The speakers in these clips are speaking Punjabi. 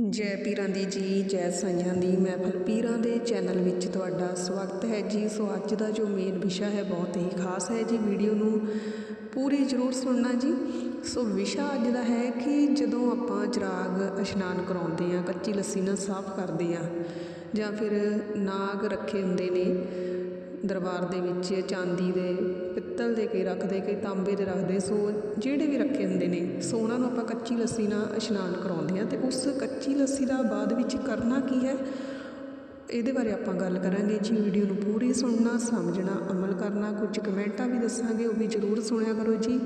ਜੈ ਪੀਰਾਂ ਦੀ ਜੀ, ਜੈ ਸਾਈਆਂ ਦੀ। ਮਹਿਫਲ ਪੀਰਾਂ ਦੇ ਚੈਨਲ ਵਿੱਚ ਤੁਹਾਡਾ ਸਵਾਗਤ ਹੈ ਜੀ। ਸੋ ਅੱਜ ਦਾ ਜੋ ਮੇਨ ਵਿਸ਼ਾ ਹੈ, ਬਹੁਤ ਹੀ ਖਾਸ ਹੈ ਜੀ। ਵੀਡੀਓ ਨੂੰ ਪੂਰੀ ਜ਼ਰੂਰ ਸੁਣਨਾ ਜੀ। ਸੋ ਵਿਸ਼ਾ ਅੱਜ ਦਾ ਹੈ ਕਿ ਜਦੋਂ ਆਪਾਂ ਚਿਰਾਗ ਇਸ਼ਨਾਨ ਕਰਾਉਂਦੇ ਆ ਕੱਚੀ ਲੱਸੀ ਨਾਲ ਸਾਫ਼ ਕਰਦੇ ਆ ਜਾਂ ਫਿਰ ਨਾਗ ਰੱਖੇ ਹੁੰਦੇ ਨੇ ਦਰਬਾਰ ਦੇ ਵਿੱਚ ਚਾਂਦੀ ਦੇ ਪਿੱਤਲ ਦੇ ਕਈ ਰੱਖਦੇ ਕਈ ਤਾਂਬੇ ਦੇ ਰੱਖਦੇ ਸੋ ਜਿਹੜੇ ਵੀ ਰੱਖੇ ਹੁੰਦੇ ਨੇ, ਸੋ ਉਹਨਾਂ ਨੂੰ ਆਪਾਂ ਕੱਚੀ ਲੱਸੀ ਨਾਲ ਇਸ਼ਨਾਨ ਕਰਾਉਂਦੇ ਹਾਂ। ਅਤੇ ਉਸ ਕੱਚੀ ਲੱਸੀ ਦਾ ਬਾਅਦ ਵਿੱਚ ਕਰਨਾ ਕੀ ਹੈ? ਇਹਦੇ ਬਾਰੇ ਆਪਾਂ ਗੱਲ ਕਰਾਂਗੇ। ਜੀ, ਵੀਡੀਓ ਨੂੰ ਪੂਰੀ ਸੁਣਨਾ, ਸਮਝਣਾ, ਅਮਲ ਕਰਨਾ, ਕੁਝ ਕਮੈਂਟਾਂ ਵੀ ਦੱਸਾਂਗੇ, ਉਹ ਵੀ ਜ਼ਰੂਰ ਸੁਣਿਆ ਕਰੋ ਜੀ।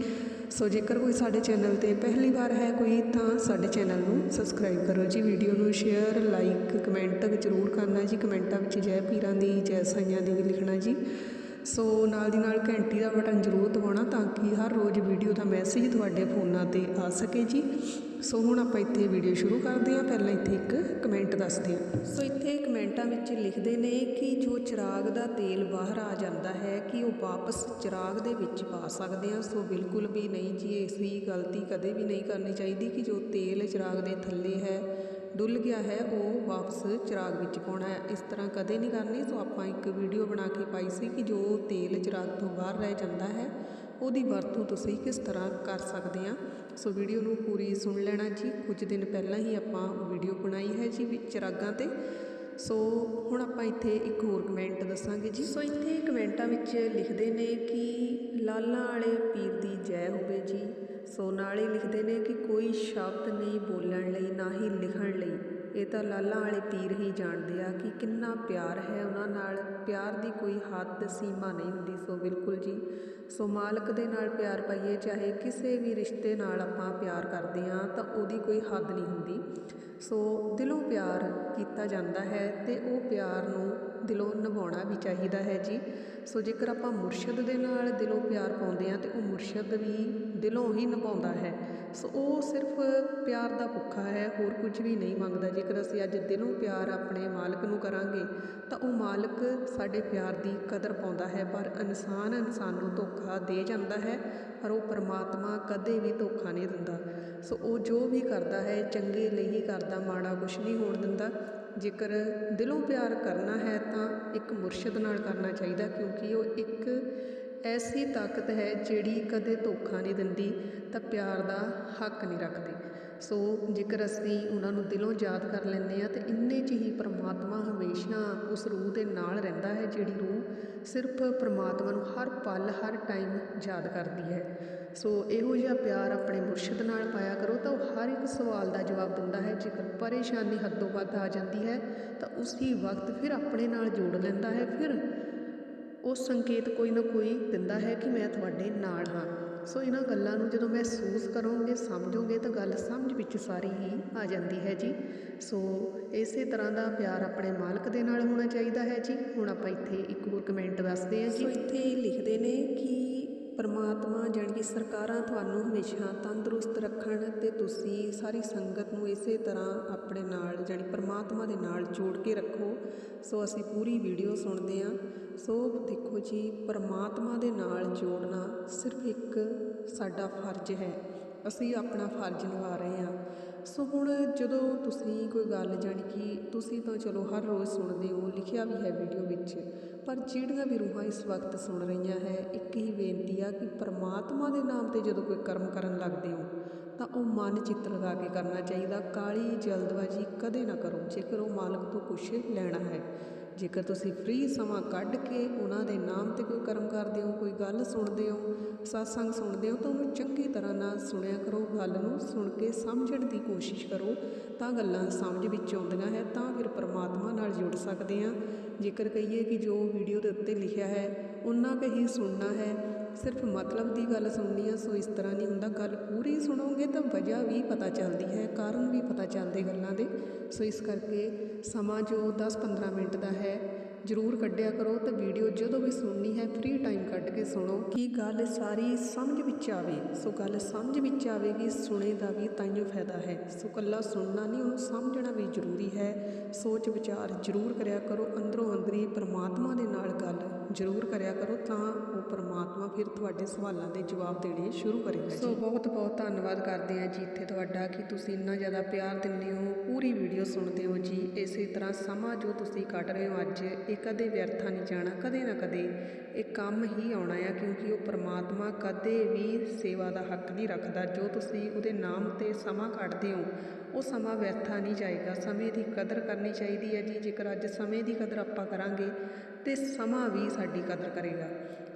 ਸੋ ਜੇਕਰ ਕੋਈ ਸਾਡੇ ਚੈਨਲ ਤੇ ਪਹਿਲੀ ਵਾਰ ਹੈ ਕੋਈ, ਤਾਂ ਸਾਡੇ ਚੈਨਲ ਨੂੰ ਸਬਸਕ੍ਰਾਈਬ ਕਰੋ ਜੀ ਵੀਡੀਓ ਨੂੰ ਸ਼ੇਅਰ ਲਾਈਕ ਕਮੈਂਟ ਜ਼ਰੂਰ ਕਰਨਾ ਜੀ, ਕਮੈਂਟਾਂ ਵਿੱਚ ਜੈ ਪੀਰਾਂ ਦੀ, ਜੈ ਸਾਈਆਂ ਦੀ ਵੀ ਲਿਖਣਾ ਜੀ। ਸੋ ਨਾਲ ਦੀ ਨਾਲ ਘੰਟੀ ਦਾ ਬਟਨ ਜ਼ਰੂਰ ਦਬਾਉਣਾ ਤਾਂ ਕਿ ਹਰ ਰੋਜ਼ ਵੀਡੀਓ ਦਾ ਮੈਸੇਜ ਤੁਹਾਡੇ ਫੋਨਾਂ ਤੇ ਆ ਸਕੇ ਜੀ। ਸੋ ਹੁਣ ਆਪਾਂ ਇੱਥੇ ਵੀਡੀਓ ਸ਼ੁਰੂ ਕਰਦੇ ਹਾਂ। ਪਹਿਲਾਂ ਇੱਥੇ ਇੱਕ ਕਮੈਂਟ ਦੱਸਦੇ ਹਾਂ। ਸੋ ਇੱਥੇ ਕਮੈਂਟਾਂ ਵਿੱਚ ਲਿਖਦੇ ਨੇ ਕਿ ਜੋ ਚਿਰਾਗ ਦਾ ਤੇਲ ਬਾਹਰ ਆ ਜਾਂਦਾ ਹੈ, ਕਿ ਉਹ ਵਾਪਸ ਚਿਰਾਗ ਦੇ ਵਿੱਚ ਪਾ ਸਕਦੇ ਹਾਂ ਸੋ ਬਿਲਕੁਲ ਵੀ ਨਹੀਂ ਜੀ, ਇਸ ਦੀ ਗਲਤੀ ਕਦੇ ਵੀ ਨਹੀਂ ਕਰਨੀ ਚਾਹੀਦੀ ਕਿ ਜੋ ਤੇਲ ਚਿਰਾਗ ਦੇ ਥੱਲੇ ਹੈ, ਡੁੱਲ ਗਿਆ ਹੈ, ਉਹ ਵਾਪਸ ਚਿਰਾਗ ਵਿੱਚ ਪਾਉਣਾ ਹੈ। ਇਸ ਤਰ੍ਹਾਂ ਕਦੇ ਨਹੀਂ ਕਰਨੀ। ਸੋ ਆਪਾਂ ਇੱਕ ਵੀਡੀਓ ਬਣਾ ਕੇ ਪਾਈ ਸੀ ਕਿ ਜੋ ਤੇਲ ਚਿਰਾਗ ਤੋਂ ਬਾਹਰ ਰਹਿ ਜਾਂਦਾ ਹੈ ਉਹਦੀ ਵਰਤੋਂ ਤੁਸੀਂ ਕਿਸ ਤਰ੍ਹਾਂ ਕਰ ਸਕਦੇ ਆ? ਸੋ ਵੀਡੀਓ ਨੂੰ ਪੂਰੀ ਸੁਣ ਲੈਣਾ ਜੀ। ਕੁਝ ਦਿਨ ਪਹਿਲਾਂ ਹੀ ਆਪਾਂ ਵੀਡੀਓ ਬਣਾਈ ਹੈ ਜੀ ਵਿੱਚ ਚਿਰਾਗਾਂ ਤੇ। ਸੋ ਹੁਣ ਆਪਾਂ ਇੱਥੇ ਇੱਕ ਹੋਰ ਕਮੈਂਟ ਦੱਸਾਂਗੇ ਜੀ। ਸੋ ਇੱਥੇ ਕਮੈਂਟਾਂ ਵਿੱਚ ਲਿਖਦੇ ਨੇ ਕਿ ਲਾਲਾਂ ਵਾਲੇ ਪੀਰ ਦੀ ਜੈ ਹੋਵੇ ਜੀ। ਸੋ ਨਾਲ ਹੀ ਲਿਖਦੇ ਨੇ ਕਿ ਕੋਈ ਸ਼ਬਦ ਨਹੀਂ ਬੋਲਣ ਲਈ, ਨਾ ਹੀ ਲਿਖਣ ਲਈ। ਇਹ ਤਾਂ ਲਾਲਾਂ ਵਾਲੇ ਪੀਰ ਹੀ ਜਾਣਦੇ ਆ ਕਿ ਕਿੰਨਾ ਪਿਆਰ ਹੈ ਉਹਨਾਂ ਨਾਲ। ਪਿਆਰ ਦੀ ਕੋਈ ਹੱਦ ਸੀਮਾ ਨਹੀਂ ਹੁੰਦੀ, ਸੋ ਬਿਲਕੁਲ ਜੀ। ਸੋ ਮਾਲਕ ਦੇ ਨਾਲ ਪਿਆਰ ਪਾਈਏ, ਚਾਹੇ ਕਿਸੇ ਵੀ ਰਿਸ਼ਤੇ ਨਾਲ ਆਪਾਂ ਪਿਆਰ ਕਰਦੇ ਆ ਤਾਂ ਉਹਦੀ ਕੋਈ ਹੱਦ ਨਹੀਂ ਹੁੰਦੀ। ਸੋ ਦਿਲੋਂ ਪਿਆਰ ਕੀਤਾ ਜਾਂਦਾ ਹੈ ਤੇ ਉਹ ਪਿਆਰ ਨੂੰ ਦਿਲੋਂ ਨਿਭਾਉਣਾ ਵੀ ਚਾਹੀਦਾ ਹੈ ਜੀ। ਸੋ ਜੇਕਰ ਆਪਾਂ ਮੁਰਸ਼ਦ ਦੇ ਨਾਲ ਦਿਲੋਂ ਪਿਆਰ ਪਾਉਂਦੇ ਆ ਤੇ ਉਹ ਮੁਰਸ਼ਦ ਵੀ ਦਿਲੋਂ ਹੀ ਨਿਭਾਉਂਦਾ ਹੈ, ਸੋ ਉਹ ਸਿਰਫ ਪਿਆਰ ਦਾ ਭੁੱਖਾ ਹੈ, ਹੋਰ ਕੁਝ ਵੀ ਨਹੀਂ ਮੰਗਦਾ। ਜੇਕਰ ਅਸੀਂ ਅੱਜ ਦਿਲੋਂ ਪਿਆਰ ਆਪਣੇ ਮਾਲਕ ਨੂੰ ਕਰਾਂਗੇ, ਤਾਂ ਉਹ ਮਾਲਕ ਸਾਡੇ ਪਿਆਰ ਦੀ ਕਦਰ ਪਾਉਂਦਾ ਹੈ, ਪਰ ਇਨਸਾਨ ਇਨਸਾਨ ਨੂੰ ਧੋਖਾ ਦੇ ਜਾਂਦਾ ਹੈ, ਪਰ ਉਹ ਪਰਮਾਤਮਾ ਕਦੇ ਵੀ ਧੋਖਾ ਨਹੀਂ ਦਿੰਦਾ। ਸੋ ਉਹ ਜੋ ਵੀ ਕਰਦਾ ਹੈ, ਚੰਗੇ ਲਈ ਹੀ ਕਰਦਾ, ਮਾੜਾ ਕੁਝ ਨਹੀਂ ਹੋਣ ਦਿੰਦਾ। ਜੇਕਰ ਦਿਲੋਂ ਪਿਆਰ ਕਰਨਾ ਹੈ ਤਾਂ ਇੱਕ ਮੁਰਸ਼ਿਦ ਨਾਲ ਕਰਨਾ ਚਾਹੀਦਾ, ਕਿਉਂਕਿ ਉਹ ਇੱਕ ਐਸੀ ਤਾਕਤ ਹੈ ਜਿਹੜੀ ਕਦੇ ਧੋਖਾ ਨਹੀਂ ਦਿੰਦੀ, ਤਾਂ ਪਿਆਰ ਦਾ ਹੱਕ ਨਹੀਂ ਰੱਖਦੀ। ਸੋ ਜੇਕਰ ਅਸੀਂ ਉਹਨਾਂ ਨੂੰ ਦਿਲੋਂ ਯਾਦ ਕਰ ਲੈਂਦੇ ਹਾਂ, ਤਾਂ ਇੰਨੇ 'ਚ ਹੀ ਪਰਮਾਤਮਾ ਹਮੇਸ਼ਾ ਉਸ ਰੂਹ ਦੇ ਨਾਲ ਰਹਿੰਦਾ ਹੈ, ਜਿਹੜੀ ਰੂਹ ਸਿਰਫ ਪਰਮਾਤਮਾ ਨੂੰ ਹਰ ਪਲ, ਹਰ ਟਾਈਮ ਯਾਦ ਕਰਦੀ ਹੈ। ਸੋ ਇਹੋ ਜਿਹਾ ਪਿਆਰ ਆਪਣੇ ਮੁਰਸ਼ਿਦ ਨਾਲ ਪਾਇਆ ਕਰੋ, ਤਾਂ ਉਹ ਹਰ ਇੱਕ ਸਵਾਲ ਦਾ ਜਵਾਬ ਦਿੰਦਾ ਹੈ। ਜੇਕਰ ਪਰੇਸ਼ਾਨੀ ਹੱਦੋਂ ਵੱਧ ਆ ਜਾਂਦੀ ਹੈ, ਤਾਂ ਉਸੇ ਵਕਤ ਫਿਰ ਆਪਣੇ ਨਾਲ ਜੋੜ ਲੈਂਦਾ ਹੈ। ਫਿਰ ਉਹ ਸੰਕੇਤ ਕੋਈ ਨਾ ਕੋਈ ਦਿੰਦਾ ਹੈ ਕਿ ਮੈਂ ਤੁਹਾਡੇ ਨਾਲ ਹਾਂ। ਸੋ ਇਹਨਾਂ ਗੱਲਾਂ ਨੂੰ ਜਦੋਂ ਮਹਿਸੂਸ ਕਰੋਗੇ, ਸਮਝੋਗੇ ਤਾਂ ਗੱਲ ਸਮਝ ਵਿੱਚ ਸਾਰੀ ਹੀ ਆ ਜਾਂਦੀ ਹੈ ਜੀ। ਸੋ ਇਸੇ ਤਰ੍ਹਾਂ ਦਾ ਪਿਆਰ ਆਪਣੇ ਮਾਲਕ ਦੇ ਨਾਲ ਹੋਣਾ ਚਾਹੀਦਾ ਹੈ ਜੀ। ਹੁਣ ਆਪਾਂ ਇੱਥੇ ਇੱਕ ਹੋਰ ਕਮੈਂਟ ਦੱਸਦੇ ਹਾਂ ਜੀ। ਸੋ ਇੱਥੇ ਲਿਖਦੇ ਨੇ ਕਿ ਪਰਮਾਤਮਾ ਜਾਣੀ ਕਿ ਸਰਕਾਰਾਂ ਤੁਹਾਨੂੰ ਹਮੇਸ਼ਾ ਤੰਦਰੁਸਤ ਰੱਖਣ ਅਤੇ ਤੁਸੀਂ ਸਾਰੀ ਸੰਗਤ ਨੂੰ ਇਸੇ ਤਰ੍ਹਾਂ ਆਪਣੇ ਨਾਲ ਜਾਣੀ ਪਰਮਾਤਮਾ ਦੇ ਨਾਲ ਜੋੜ ਕੇ ਰੱਖੋ। ਸੋ ਅਸੀਂ ਪੂਰੀ ਵੀਡੀਓ ਸੁਣਦੇ ਹਾਂ। ਸੋ ਦੇਖੋ ਜੀ, ਪਰਮਾਤਮਾ ਦੇ ਨਾਲ ਜੋੜਨਾ ਸਿਰਫ ਇੱਕ ਸਾਡਾ ਫਰਜ਼ ਹੈ। ਅਸੀਂ ਆਪਣਾ ਫਰਜ਼ ਨਿਭਾ ਰਹੇ ਹਾਂ। ਸੋ ਹੁਣ ਜਦੋਂ ਤੁਸੀਂ ਕੋਈ ਗੱਲ ਜਾਣੀ ਕਿ ਤੁਸੀਂ ਤਾਂ ਚਲੋ ਹਰ ਰੋਜ਼ ਸੁਣਦੇ ਹੋ, ਲਿਖਿਆ ਵੀ ਹੈ ਵੀਡੀਓ ਵਿੱਚ, ਪਰ ਜਿਹੜੀਆਂ ਵੀ ਰੂਹਾਂ ਇਸ ਵਕਤ ਸੁਣ ਰਹੀਆਂ ਹੈ, ਇੱਕ ਹੀ ਬੇਨਤੀ ਆ ਕਿ ਪਰਮਾਤਮਾ ਦੇ ਨਾਮ ਤੇ ਜਦੋਂ ਕੋਈ ਕਰਮ ਕਰਨ ਲੱਗਦੇ ਹੋ, ਤਾਂ ਉਹ ਮਨ ਚਿੱਤ ਲਗਾ ਕੇ ਕਰਨਾ ਚਾਹੀਦਾ। ਕਾਲੀ ਜਲਦਬਾਜ਼ੀ ਕਦੇ ਨਾ ਕਰੋ, ਜੇਕਰ ਉਹ ਮਾਲਕ ਤੋਂ ਕੁਝ ਲੈਣਾ ਹੈ। ਜੇਕਰ ਤੁਸੀਂ ਫ੍ਰੀ ਸਮਾਂ ਕੱਢ ਕੇ ਉਹਨਾਂ ਦੇ ਨਾਮ ਤੇ ਕੋਈ ਕਰਮ ਕਰਦੇ ਹੋ, ਕੋਈ ਗੱਲ ਸੁਣਦੇ ਹੋ satsang ਸੁਣਦੇ ਹੋ, ਤਾਂ ਉਹਨੂੰ ਚੰਗੀ ਤਰ੍ਹਾਂ ਨਾਲ ਸੁਣਿਆ ਕਰੋ, ਗੱਲ ਨੂੰ ਸੁਣ ਕੇ ਸਮਝਣ ਦੀ ਕੋਸ਼ਿਸ਼ ਕਰੋ। ਤਾਂ ਗੱਲਾਂ ਸਮਝ ਵਿੱਚ ਆਉਂਦੀਆਂ ਹੈ, ਤਾਂ ਫਿਰ ਪਰਮਾਤਮਾ ਨਾਲ ਜੁੜ ਸਕਦੇ ਹਾਂ। ਜੇਕਰ ਕਹੀਏ ਕਿ ਜੋ ਵੀਡੀਓ ਦੇ ਉੱਤੇ ਲਿਖਿਆ ਹੈ, ਉਹਨਾਂ ਕੁ ਹੀ ਸੁਣਨਾ ਹੈ ਸਿਰਫ ਮਤਲਬ ਦੀ ਗੱਲ ਸੁਣਨੀ ਆ, ਸੋ ਇਸ ਤਰ੍ਹਾਂ ਨਹੀਂ ਹੁੰਦਾ। ਗੱਲ ਪੂਰੀ ਸੁਣੋਗੇ ਤਾਂ ਵਜ੍ਹਾ ਵੀ ਪਤਾ ਚੱਲਦੀ ਹੈ, ਕਾਰਨ ਵੀ ਪਤਾ ਚੱਲਦੇ ਗੱਲਾਂ ਦੇ। ਸੋ ਇਸ ਕਰਕੇ ਸਮਾਂ ਜੋ 10-15 ਮਿੰਟ ਦਾ ਹੈ, ਜ਼ਰੂਰ ਕੱਢਿਆ ਕਰੋ ਤੇ ਵੀਡੀਓ ਜਦੋਂ ਵੀ ਸੁਣਨੀ ਹੈ ਫ੍ਰੀ ਟਾਈਮ ਕੱਢ ਕੇ ਸੁਣੋ। ਕਿ ਗੱਲ ਸਾਰੀ ਸਮਝ ਵਿੱਚ ਆਵੇ? ਸੋ ਗੱਲ ਸਮਝ ਵਿੱਚ ਆਵੇਗੀ, ਸੁਣੇ ਦਾ ਵੀ ਤਾਈਓ ਫਾਇਦਾ ਹੈ। ਸੋ ਕੱਲਾ ਸੁਣਨਾ ਨਹੀਂ, ਉਹਨੂੰ ਸਮਝਣਾ ਵੀ ਜ਼ਰੂਰੀ ਹੈ। ਸੋਚ ਵਿਚਾਰ ਜ਼ਰੂਰ ਕਰਿਆ ਕਰੋ ਅੰਦਰੋਂ ਅੰਦਰੀ ਪਰਮਾਤਮਾ ਦੇ ਨਾਲ ਗੱਲ। ਜ਼ਰੂਰ ਕਰਿਆ ਕਰੋ ਤਾਂ ਉਹ ਪ੍ਰਮਾਤਮਾ ਫਿਰ ਤੁਹਾਡੇ ਸਵਾਲਾਂ ਦੇ ਜਵਾਬ ਦੇਣੇ ਸ਼ੁਰੂ ਕਰੇਗਾ ਸੋ ਬਹੁਤ ਬਹੁਤ ਧੰਨਵਾਦ ਕਰਦੇ ਹਾਂ ਜੀ ਇੱਥੇ ਤੁਹਾਡਾ ਕਿ ਤੁਸੀਂ ਇੰਨਾ ਜ਼ਿਆਦਾ ਪਿਆਰ ਦਿੰਦੇ ਹੋ ਪੂਰੀ ਵੀਡੀਓ ਵੀਡੀਓ ਸੁਣਦੇ ਹੋ ਜੀ। ਇਸੇ ਤਰ੍ਹਾਂ ਸਮਾਂ ਜੋ ਤੁਸੀਂ ਕੱਢ ਰਹੇ ਹੋ ਅੱਜ ਇਹ ਕਦੇ ਵਿਅਰਥਾ ਨਹੀਂ ਜਾਣਾ ਕਦੇ ਨਾ ਕਦੇ ਇਹ ਕੰਮ ਹੀ ਆਉਣਾ ਆ ਕਿਉਂਕਿ ਉਹ ਪ੍ਰਮਾਤਮਾ ਕਦੇ ਵੀ ਸੇਵਾ ਦਾ ਹੱਕ ਨਹੀਂ ਰੱਖਦਾ। ਜੋ ਤੁਸੀਂ ਉਹਦੇ ਨਾਮ ਤੇ ਸਮਾਂ ਕੱਢਦੇ ਹੋ ਉਹ ਸਮਾਂ ਵਿਅਰਥਾ ਨਹੀਂ ਜਾਏਗਾ, ਸਮੇਂ ਦੀ ਕਦਰ ਕਰਨੀ ਚਾਹੀਦੀ ਹੈ ਜੀ। ਜੇਕਰ ਅੱਜ ਸਮੇਂ ਦੀ ਕਦਰ ਆਪਾਂ ਕਰਾਂਗੇ, ਤੇ ਸਮਾਂ ਵੀ ਸਾਡੀ ਕਦਰ ਕਰੇਗਾ।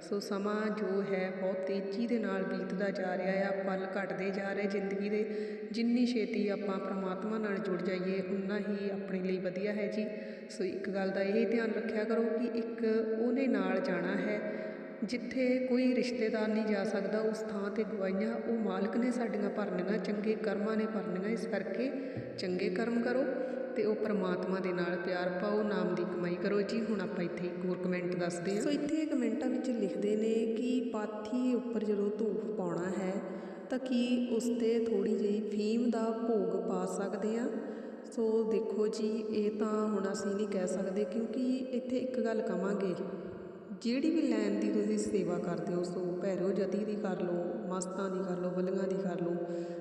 ਸੋ ਸਮਾਂ ਜੋ ਹੈ, ਬਹੁਤ ਤੇਜ਼ੀ ਦੇ ਨਾਲ ਬੀਤਦਾ ਜਾ ਰਿਹਾ ਆ ਪਲ ਘਟਦੇ ਜਾ ਰਹੇ ਜ਼ਿੰਦਗੀ ਦੇ। ਜਿੰਨੀ ਛੇਤੀ ਆਪਾਂ ਪ੍ਰਮਾਤਮਾ ਨਾਲ ਜੁੜ ਜਾਈਏ ਉਨਾ ਹੀ ਆਪਣੇ ਲਈ ਵਧੀਆ ਹੈ ਜੀ। ਸੋ ਇੱਕ ਗੱਲ ਦਾ ਇਹ ਧਿਆਨ ਰੱਖਿਆ ਕਰੋ ਕਿ ਇੱਕ ਉਹਨੇ ਨਾਲ ਜਾਣਾ ਹੈ ਜਿੱਥੇ ਕੋਈ ਰਿਸ਼ਤੇਦਾਰ ਨਹੀਂ ਜਾ ਸਕਦਾ, ਉਸ ਥਾਂ ਤੇ ਗਵਾਈਆਂ ਉਹ ਮਾਲਕ ਨੇ ਸਾਡੀਆਂ ਭਰਨੀਆਂ, ਚੰਗੇ ਕਰਮਾਂ ਨੇ ਭਰਨੀਆਂ। ਇਸ ਕਰਕੇ ਚੰਗੇ ਕਰਮ ਕਰੋ ਤੇ ਉਹ ਪਰਮਾਤਮਾ ਦੇ ਨਾਲ ਪਿਆਰ ਪਾਓ, ਨਾਮ ਦੀ ਕਮਾਈ ਕਰੋ। ਜੀ, ਹੁਣ ਆਪਾਂ ਇੱਥੇ ਇੱਕ ਹੋਰ ਕਮੈਂਟ ਦੱਸਦੇ ਹਾਂ। ਸੋ ਇੱਥੇ ਕਮੈਂਟਾਂ ਵਿੱਚ ਲਿਖਦੇ ਨੇ ਕਿ ਪਾਥੀ ਉੱਪਰ ਜਦੋਂ ਧੂਫ ਪਾਉਣਾ ਹੈ, ਤਾਂ ਕੀ ਉਸ ਤੇ ਥੋੜੀ ਜਿਹੀ ਫੀਮ ਦਾ ਭੋਗ ਪਾ ਸਕਦੇ ਆ ਸੋ ਦੇਖੋ ਜੀ, ਇਹ ਤਾਂ ਹੁਣ ਅਸੀਂ ਨਹੀਂ ਕਹਿ ਸਕਦੇ, ਕਿਉਂਕਿ ਇੱਥੇ ਇੱਕ ਗੱਲ ਕਵਾਂਗੇ। ਜਿਹੜੀ ਵੀ ਲੈਣ ਦੀ ਤੁਸੀਂ ਸੇਵਾ ਕਰਦੇ ਹੋ, ਸੋ ਭੈਰੋ ਜਤੀ ਦੀ ਕਰ ਲਓ, ਮਸਤਾਂ ਦੀ ਕਰ ਲਓ, ਬਲੀਆਂ ਦੀ ਕਰ ਲਓ,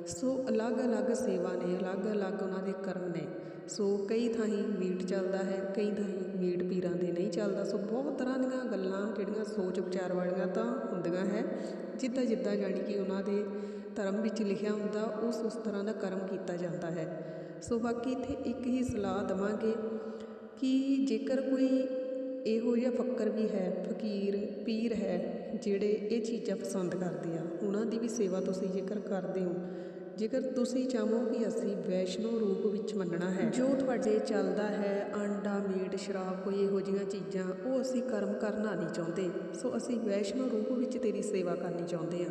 ਸੋ ਅਲੱਗ-ਅਲੱਗ ਸੇਵਾ ਨੇ ਅਲੱਗ-ਅਲੱਗ ਉਹਨਾਂ ਦੇ ਕਰਮ ਨੇ। ਸੋ ਕਈ ਥਾਈਂ ਮੀਟ ਚੱਲਦਾ ਹੈ, ਕਈ ਥਾਈਂ ਮੀਟ ਪੀਰਾਂ ਦੇ ਨਹੀਂ ਚੱਲਦਾ। ਸੋ ਬਹੁਤ ਤਰ੍ਹਾਂ ਦੀਆਂ ਗੱਲਾਂ ਜਿਹੜੀਆਂ ਸੋਚ ਵਿਚਾਰ ਵਾਲੀਆਂ ਤਾਂ ਹੁੰਦੀਆਂ ਹੈ। ਜਿੱਦਾਂ ਜਿੱਦਾਂ ਜਾਣੀ ਕਿ ਉਹਨਾਂ ਦੇ ਧਰਮ ਵਿੱਚ ਲਿਖਿਆ ਹੁੰਦਾ, ਉਸ ਉਸ ਤਰ੍ਹਾਂ ਦਾ ਕਰਮ ਕੀਤਾ ਜਾਂਦਾ ਹੈ। ਸੋ ਬਾਕੀ ਇੱਥੇ ਇੱਕ ਹੀ ਸਲਾਹ ਦਵਾਂਗੇ ਕਿ ਜੇਕਰ ਕੋਈ ਇਹੋ ਜਿਹਾ ਫੱਕਰ ਵੀ ਹੈ, ਫਕੀਰ, ਪੀਰ ਹੈ, ਜਿਹੜੇ ਇਹ ਚੀਜ਼ਾਂ ਪਸੰਦ ਕਰਦੇ ਆ। ਉਹਨਾਂ ਦੀ ਵੀ ਸੇਵਾ ਤੁਸੀਂ ਜੇਕਰ ਕਰਦੇ ਹੋ ਜੇਕਰ ਤੁਸੀਂ ਚਾਹੋ ਕਿ ਅਸੀਂ ਵੈਸ਼ਨੋ ਰੂਪ ਵਿੱਚ ਮੰਨਣਾ ਹੈ, ਜੋ ਤੁਹਾਡੇ ਚੱਲਦਾ ਹੈ, ਆਂਡਾ, ਮੀਟ, ਸ਼ਰਾਬ, ਕੋਈ ਇਹੋ ਜਿਹੀਆਂ ਚੀਜ਼ਾਂ, ਉਹ ਅਸੀਂ ਕਰਮ ਕਰਨਾ ਨਹੀਂ ਚਾਹੁੰਦੇ। ਸੋ ਅਸੀਂ ਵੈਸ਼ਨੋ ਰੂਪ ਵਿੱਚ ਤੇਰੀ ਸੇਵਾ ਕਰਨੀ ਚਾਹੁੰਦੇ ਹਾਂ।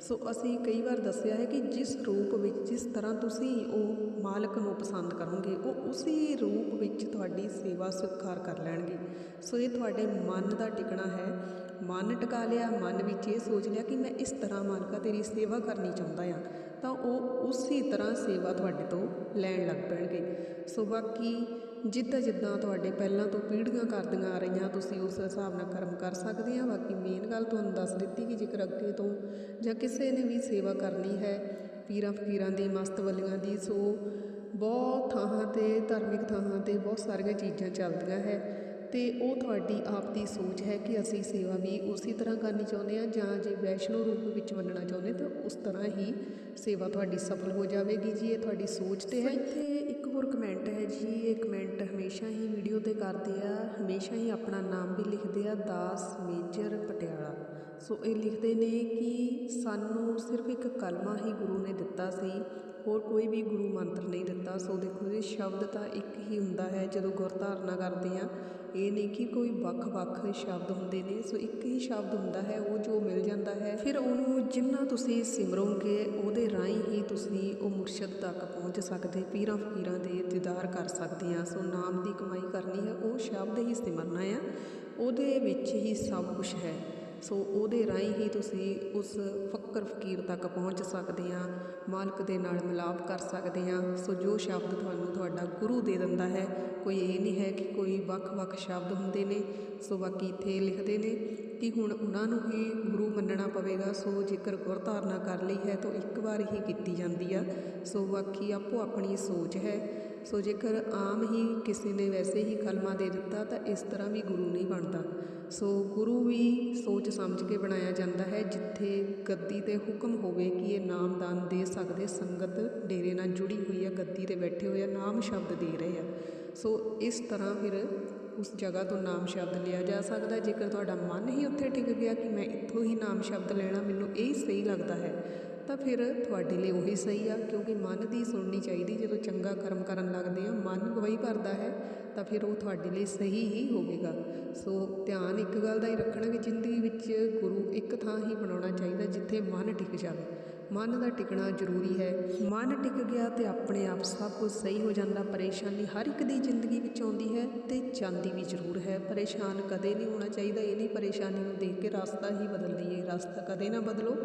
ਸੋ ਅਸੀਂ ਕਈ ਵਾਰ ਦੱਸਿਆ ਹੈ ਕਿ ਜਿਸ ਰੂਪ ਵਿੱਚ, ਜਿਸ ਤਰ੍ਹਾਂ ਤੁਸੀਂ ਉਹ ਮਾਲਕ ਨੂੰ ਪਸੰਦ ਕਰੋਗੇ, ਉਹ ਉਸੇ ਰੂਪ ਵਿੱਚ ਤੁਹਾਡੀ ਸੇਵਾ ਸਵੀਕਾਰ ਕਰ ਲੈਣਗੇ। ਸੋ ਇਹ ਤੁਹਾਡੇ ਮਨ ਦਾ ਟਿਕਣਾ ਹੈ। ਮਨ ਟਿਕਾ ਲਿਆ, ਮਨ ਵਿੱਚ ਇਹ ਸੋਚ ਲਿਆ ਕਿ ਮੈਂ ਇਸ ਤਰ੍ਹਾਂ ਮਾਲਕਾ ਤੇਰੀ ਸੇਵਾ ਕਰਨੀ ਚਾਹੁੰਦਾ ਹਾਂ। ਤਾਂ ਉਹ ਉਸੇ ਤਰ੍ਹਾਂ ਸੇਵਾ ਤੁਹਾਡੇ ਤੋਂ ਲੈਣ ਲੱਗ ਪੈਣਗੇ। ਸੋ ਬਾਕੀ ਜਿੱਦਾਂ ਜਿੱਦਾਂ ਤੁਹਾਡੇ ਪਹਿਲਾਂ ਤੋਂ ਪੀੜ੍ਹੀਆਂ ਕਰਦੀਆਂ ਆ ਰਹੀਆਂ, ਤੁਸੀਂ ਉਸ ਹਿਸਾਬ ਨਾਲ ਕਰਮ ਕਰ ਸਕਦੇ ਆ। ਬਾਕੀ ਮੇਨ ਗੱਲ ਤੁਹਾਨੂੰ ਦੱਸ ਦਿੱਤੀ ਕਿ ਜੇਕਰ ਅੱਗੇ ਤੋਂ ਜਾਂ ਕਿਸੇ ਨੇ ਵੀ ਸੇਵਾ ਕਰਨੀ ਹੈ, ਪੀਰਾਂ ਫਕੀਰਾਂ ਦੀ, ਮਸਤ ਵਲੀਆਂ ਦੀ, ਸੋ ਬਹੁਤ ਥਾਂ ਤੇ, ਧਾਰਮਿਕ ਥਾਂ ਤੇ ਬਹੁਤ ਸਾਰੀਆਂ ਚੀਜ਼ਾਂ ਚੱਲਦੀਆਂ ਹੈ। ਤੇ ਉਹ ਤੁਹਾਡੀ ਆਪ ਦੀ ਸੋਚ ਹੈ ਕਿ ਅਸੀਂ ਸੇਵਾ ਵੀ ਉਸੇ ਤਰ੍ਹਾਂ ਕਰਨੀ ਚਾਹੁੰਦੇ ਹਾਂ ਜਾਂ ਜੇ ਵੈਸ਼ਨੋ ਰੂਪ ਵਿੱਚ ਮੰਨਣਾ ਚਾਹੁੰਦੇ ਤਾਂ ਉਸ ਤਰ੍ਹਾਂ ਹੀ ਸੇਵਾ ਤੁਹਾਡੀ ਸਫਲ ਹੋ ਜਾਵੇਗੀ ਜੀ, ਇਹ ਤੁਹਾਡੀ ਸੋਚ ਤੇ ਹੈ। ਇੱਥੇ ਇੱਕ ਹੋਰ ਕਮੈਂਟ ਹੈ ਜੀ, ਇਹ ਕਮੈਂਟ ਹਮੇਸ਼ਾ ਹੀ ਵੀਡੀਓ ਤੇ ਕਰਦੇ ਆ, ਹਮੇਸ਼ਾ ਹੀ ਆਪਣਾ ਨਾਮ ਵੀ ਲਿਖਦੇ ਆ, ਦਾਸ ਮੇਜਰ ਪਟਿਆਲਾ। ਸੋ ਇਹ ਲਿਖਦੇ ਨੇ ਕਿ ਸਾਨੂੰ ਸਿਰਫ ਇੱਕ ਕਲਮਾ ਹੀ ਗੁਰੂ ਨੇ ਦਿੱਤਾ ਸੀ, ਹੋਰ ਕੋਈ ਵੀ ਗੁਰੂ ਮੰਤਰ ਨਹੀਂ ਦਿੱਤਾ। ਸੋ ਦੇਖੋ ਜੀ, ਸ਼ਬਦ ਤਾਂ ਇੱਕ ਹੀ ਹੁੰਦਾ ਹੈ, ਜਦੋਂ ਗੁਰ ਧਾਰਨਾ ਕਰਦੇ ਆ ਇਹ ਨਹੀਂ ਕਿ ਕੋਈ ਵੱਖ-ਵੱਖ ਸ਼ਬਦ ਹੁੰਦੇ ਨੇ, ਸੋ ਇੱਕ ਹੀ ਸ਼ਬਦ ਹੁੰਦਾ ਹੈ, ਉਹ ਜੋ ਮਿਲ ਜਾਂਦਾ ਹੈ। ਫਿਰ ਉਹਨੂੰ ਜਿੰਨਾ ਤੁਸੀਂ ਸਿਮਰੋਗੇ, ਉਹਦੇ ਰਾਹੀਂ ਹੀ ਤੁਸੀਂ ਉਹ ਮੁਰਸ਼ਦ ਤੱਕ ਪਹੁੰਚ ਸਕਦੇ, ਪੀਰਾਂ ਫਕੀਰਾਂ ਦੇ ਦੀਦਾਰ ਕਰ ਸਕਦੇ ਆ। ਸੋ ਨਾਮ ਦੀ ਕਮਾਈ ਕਰਨੀ ਹੈ, ਉਹ ਸ਼ਬਦ ਹੀ ਸਿਮਰਨਾ ਆ। ਉਹਦੇ ਵਿੱਚ ਹੀ ਸਭ ਕੁਝ ਹੈ। ਸੋ ਉਹਦੇ ਰਾਹੀਂ ਹੀ ਤੁਸੀਂ ਉਸ ਫੱਕਰ ਫਕੀਰ ਤੱਕ ਪਹੁੰਚ ਸਕਦੇ ਆ ਮਾਲਕ ਦੇ ਨਾਲ ਮਿਲਾਪ ਕਰ ਸਕਦੇ ਆ ਸੋ ਜੋ ਸ਼ਬਦ ਤੁਹਾਨੂੰ ਤੁਹਾਡਾ ਗੁਰੂ ਦੇ ਦਿੰਦਾ ਹੈ, ਕੋਈ ਇਹ ਨਹੀਂ ਹੈ ਕਿ ਕੋਈ ਵੱਖ-ਵੱਖ ਸ਼ਬਦ ਹੁੰਦੇ ਨੇ। ਸੋ ਬਾਕੀ ਇੱਥੇ ਲਿਖਦੇ ਨੇ ਕਿ ਹੁਣ ਉਹਨਾਂ ਨੂੰ ਹੀ ਗੁਰੂ ਮੰਨਣਾ ਪਵੇਗਾ। ਸੋ ਜੇਕਰ ਗੁਰ ਧਾਰਨਾ ਕਰ ਲਈ ਹੈ ਤਾਂ ਇੱਕ ਵਾਰ ਹੀ ਕੀਤੀ ਜਾਂਦੀ ਆ। ਸੋ ਬਾਕੀ ਆਪੋ ਆਪਣੀ ਸੋਚ ਹੈ। ਸੋ ਜੇਕਰ ਆਮ ਹੀ ਕਿਸੇ ਨੇ ਵੈਸੇ ਹੀ ਕਲਮਾ ਦੇ ਦਿੱਤਾ ਤਾਂ ਇਸ ਤਰ੍ਹਾਂ ਵੀ ਗੁਰੂ ਨਹੀਂ ਬਣਦਾ। ਸੋ ਗੁਰੂ ਵੀ ਸੋਚ ਸਮਝ ਕੇ ਬਣਾਇਆ ਜਾਂਦਾ ਹੈ, ਜਿੱਥੇ ਗੱਦੀ ਤੇ ਹੁਕਮ ਹੋਵੇ ਕਿ ਇਹ ਨਾਮਦਾਨ ਦੇ ਸਕਦੇ, ਸੰਗਤ ਡੇਰੇ ਨਾਲ ਜੁੜੀ ਹੋਈ ਹੈ ਗੱਦੀ ਤੇ ਬੈਠੇ ਹੋਏ ਆ, ਨਾਮ ਸ਼ਬਦ ਦੇ ਰਹੇ ਆ। ਸੋ ਇਸ ਤਰ੍ਹਾਂ ਫਿਰ ਉਸ ਜਗ੍ਹਾ ਤੋਂ ਨਾਮ ਸ਼ਬਦ ਲਿਆ ਜਾ ਸਕਦਾ, ਜੇਕਰ ਤੁਹਾਡਾ ਮਨ ਹੀ ਉੱਥੇ ਟਿਕ ਗਿਆ ਕਿ ਮੈਂ ਇੱਥੋਂ ਹੀ ਨਾਮ ਸ਼ਬਦ ਲੈਣਾ, ਮੈਨੂੰ ਇਹ ਸਹੀ ਲੱਗਦਾ ਹੈ। ਤਾਂ ਫਿਰ ਤੁਹਾਡੇ ਲਈ ਉਹੀ ਸਹੀ ਆ, ਕਿਉਂਕਿ ਮਨ ਦੀ ਸੁਣਨੀ ਚਾਹੀਦੀ, ਜਦੋਂ ਚੰਗਾ ਕਰਮ ਕਰਨ ਲੱਗਦੇ ਆ, ਮਨ ਗਵਾਹੀ ਭਰਦਾ ਹੈ, ਤਾਂ ਫਿਰ ਉਹ ਤੁਹਾਡੇ ਲਈ ਸਹੀ ਹੀ ਹੋਵੇਗਾ। ਸੋ ਧਿਆਨ ਇੱਕ ਗੱਲ ਦਾ ਹੀ ਰੱਖਣਾ ਕਿ ਜ਼ਿੰਦਗੀ ਵਿੱਚ ਗੁਰੂ ਇੱਕ ਥਾਂ ਹੀ ਬਣਾਉਣਾ ਚਾਹੀਦਾ, ਜਿੱਥੇ ਮਨ ਟਿਕ ਜਾਵੇ। ਮਨ ਦਾ ਟਿਕਣਾ ਜ਼ਰੂਰੀ ਹੈ। ਮਨ ਟਿਕ ਗਿਆ ਤੇ ਆਪਣੇ ਆਪ ਸਭ ਕੁਝ ਸਹੀ ਹੋ ਜਾਂਦਾ। ਪਰੇਸ਼ਾਨੀ ਹਰ ਇੱਕ ਦੀ ਜ਼ਿੰਦਗੀ ਵਿੱਚ ਆਉਂਦੀ ਹੈ ਤੇ ਜਾਂਦੀ ਵੀ ਜ਼ਰੂਰ ਹੈ। ਪਰੇਸ਼ਾਨ ਕਦੇ ਨਹੀਂ ਹੋਣਾ ਚਾਹੀਦਾ। ਇਹ ਨਹੀਂ ਪਰੇਸ਼ਾਨੀ ਨੂੰ ਦੇਖ ਕੇ ਰਸਤਾ ਹੀ ਬਦਲ ਲਈਏ ਰਸਤਾ ਕਦੇ ਨਾ ਬਦਲੋ।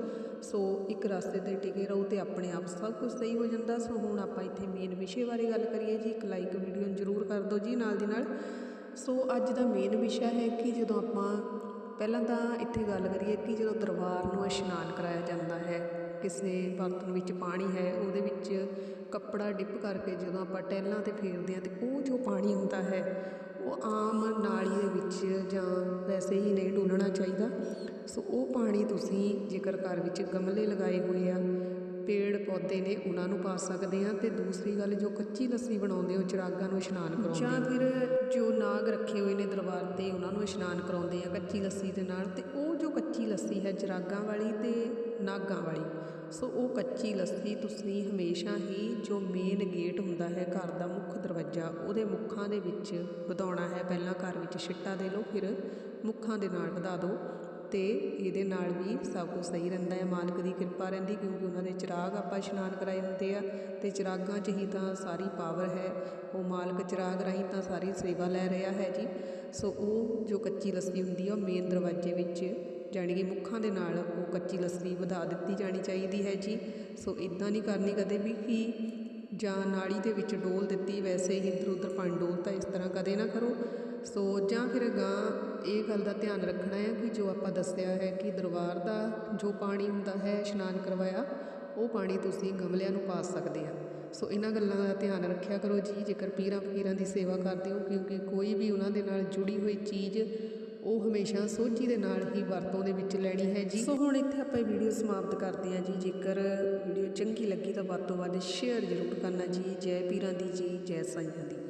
ਸੋ ਇੱਕ ਰਸਤੇ ਤੇ ਟਿਕੇ ਰਹੋ ਤੇ ਆਪਣੇ ਆਪ ਸਭ ਕੁਝ ਸਹੀ ਹੋ ਜਾਂਦਾ। ਸੋ ਹੁਣ ਆਪਾਂ ਇੱਥੇ ਮੇਨ ਵਿਸ਼ੇ ਬਾਰੇ ਗੱਲ ਕਰੀਏ ਜੀ। ਇੱਕ ਲਾਈਕ ਵੀਡੀਓ ਨੂੰ ਜ਼ਰੂਰ ਕਰ ਦਿਓ ਜੀ ਨਾਲ ਦੀ ਨਾਲ। ਸੋ ਅੱਜ ਦਾ ਮੇਨ ਵਿਸ਼ਾ ਹੈ ਕਿ ਜਦੋਂ ਆਪਾਂ ਪਹਿਲਾਂ ਤਾਂ ਇੱਥੇ ਗੱਲ ਕਰੀਏ ਕਿ ਜਦੋਂ ਦਰਬਾਰ ਨੂੰ ਇਸ਼ਨਾਨ ਕਰਾਇਆ ਜਾਂਦਾ ਹੈ ਕਿਸੇ ਬਰਤਨ ਵਿੱਚ ਪਾਣੀ ਹੈ ਉਹਦੇ ਵਿੱਚ ਕੱਪੜਾ ਡਿਪ ਕਰਕੇ ਜਦੋਂ ਆਪਾਂ ਟੈਲਾਂ ਤੇ ਫੇਰਦੇ ਹਾਂ ਤੇ ਉਹ ਜੋ ਪਾਣੀ ਹੁੰਦਾ ਹੈ ਉਹ ਆਮ ਨਾਲੀ ਦੇ ਵਿੱਚ ਜਾਂ ਵੈਸੇ ਹੀ ਨਹੀਂ ਡੋਲਣਾ ਚਾਹੀਦਾ। ਸੋ ਉਹ ਪਾਣੀ ਤੁਸੀਂ ਜੇਕਰ ਘਰ ਵਿੱਚ ਗਮਲੇ ਲਗਾਏ ਹੋਏ ਆ ਪੇੜ ਪੌਦੇ ਨੇ ਉਹਨਾਂ ਨੂੰ ਪਾ ਸਕਦੇ ਆ ਤੇ ਦੂਸਰੀ ਗੱਲ ਜੋ ਕੱਚੀ ਲੱਸੀ ਬਣਾਉਂਦੇ ਹੋ ਚਿਰਾਗਾਂ ਨੂੰ ਇਸ਼ਨਾਨ ਕਰਾਉਂਦੇ ਜਾਂ ਫਿਰ ਜੋ ਨਾਗ ਰੱਖੇ ਹੋਏ ਨੇ ਦਰਬਾਰ ਤੇ ਉਹਨਾਂ ਨੂੰ ਇਸ਼ਨਾਨ ਕਰਾਉਂਦੇ ਆ ਕੱਚੀ ਲੱਸੀ ਦੇ ਨਾਲ ਤੇ ਉਹ ਜੋ ਕੱਚੀ ਲੱਸੀ ਹੈ ਚਿਰਾਗਾਂ ਵਾਲੀ ਤੇ ਨਾਗਾਂ ਵਾਲੀ। ਸੋ ਉਹ ਕੱਚੀ ਲੱਸੀ ਤੁਸੀਂ ਹਮੇਸ਼ਾ ਹੀ ਜੋ ਮੇਨ ਗੇਟ ਹੁੰਦਾ ਹੈ ਘਰ ਦਾ ਮੁੱਖ ਦਰਵਾਜ਼ਾ, ਉਹਦੇ ਮੁੱਖਾਂ ਦੇ ਵਿੱਚ ਵਧਾਉਣਾ ਹੈ। ਪਹਿਲਾਂ ਘਰ ਵਿੱਚ ਛਿੱਟਾ ਦੇ ਲਓ, ਫਿਰ ਮੁੱਖਾਂ ਦੇ ਨਾਲ ਵਧਾ ਦਿਓ ਤੇ ਇਹਦੇ ਨਾਲ ਵੀ ਸਭ ਕੁਝ ਸਹੀ ਰਹਿੰਦਾ ਹੈ। ਮਾਲਕ ਦੀ ਕਿਰਪਾ ਰਹਿੰਦੀ ਕਿਉਂਕਿ ਉਹਨਾਂ ਦੇ ਚਿਰਾਗ ਆਪਾਂ ਇਸ਼ਨਾਨ ਕਰਾਏ ਹੁੰਦੇ ਆ ਤੇ ਚਿਰਾਗਾਂ 'ਚ ਹੀ ਤਾਂ ਸਾਰੀ ਪਾਵਰ ਹੈ। ਉਹ ਮਾਲਕ ਚਿਰਾਗ ਰਾਹੀਂ ਤਾਂ ਸਾਰੀ ਸੇਵਾ ਲੈ ਰਿਹਾ ਹੈ ਜੀ। ਸੋ ਉਹ ਜੋ ਕੱਚੀ ਲੱਸੀ ਹੁੰਦੀ ਆ, ਉਹ ਮੇਨ ਦਰਵਾਜ਼ੇ ਵਿੱਚ ਜਾਣੀ ਕਿ ਮੁੱਖਾਂ ਦੇ ਨਾਲ ਉਹ ਕੱਚੀ ਲੱਸੀ ਵਧਾ ਦਿੱਤੀ ਜਾਣੀ ਚਾਹੀਦੀ ਹੈ ਜੀ। ਸੋ ਇਦਾਂ ਨਹੀਂ ਕਰਨੀ ਕਦੇ ਵੀ ਕਿ ਜਾਂ ਨਾਲੀ ਦੇ ਵਿੱਚ ਡੋਲ ਦਿੱਤੀ, ਵੈਸੇ ਹੀ ਇੱਧਰ ਉੱਧਰ ਪਾਣੀ ਡੋਲਤਾ ਇਸ ਤਰ੍ਹਾਂ ਕਦੇ ਨਾ ਕਰੋ। ਸੋ ਜਾਂ ਫਿਰ ਗਾਂ ਇਹ ਗੱਲ ਦਾ ਧਿਆਨ ਰੱਖਣਾ ਹੈ ਕਿ ਜੋ ਆਪਾਂ ਦੱਸਿਆ ਹੈ ਕਿ ਦਰਬਾਰ ਦਾ ਜੋ ਪਾਣੀ ਹੁੰਦਾ ਹੈ, ਇਸ਼ਨਾਨ ਕਰਵਾਇਆ, ਉਹ ਪਾਣੀ ਤੁਸੀਂ ਗਮਲਿਆਂ ਨੂੰ ਪਾ ਸਕਦੇ ਆ। ਸੋ ਇਹਨਾਂ ਗੱਲਾਂ ਦਾ ਧਿਆਨ ਰੱਖਿਆ ਕਰੋ ਜੀ। ਜੇਕਰ ਪੀਰਾਂ ਫਕੀਰਾਂ ਦੀ ਸੇਵਾ ਕਰਦੇ ਹੋ, ਕਿਉਂਕਿ ਕੋਈ ਵੀ ਉਹਨਾਂ ਦੇ ਨਾਲ ਜੁੜੀ ਹੋਈ ਚੀਜ਼ ਉਹ ਹਮੇਸ਼ਾ ਸੋਝੀ ਦੇ ਨਾਲ ਹੀ ਵਰਤੋਂ ਦੇ ਵਿੱਚ ਲੈਣੀ ਹੈ ਜੀ। ਸੋ ਹੁਣ ਇੱਥੇ ਆਪਾਂ ਇਹ ਵੀਡੀਓ ਸਮਾਪਤ ਕਰਦੇ ਹਾਂ ਜੀ। ਜੇਕਰ ਵੀਡੀਓ ਚੰਗੀ ਲੱਗੀ ਤਾਂ ਵੱਧ ਤੋਂ ਵੱਧ ਸ਼ੇਅਰ ਜ਼ਰੂਰ ਕਰਨਾ ਜੀ। ਜੈ ਪੀਰਾਂ ਦੀ ਜੀ, ਜੈ ਸਾਈਆਂ ਦੀ।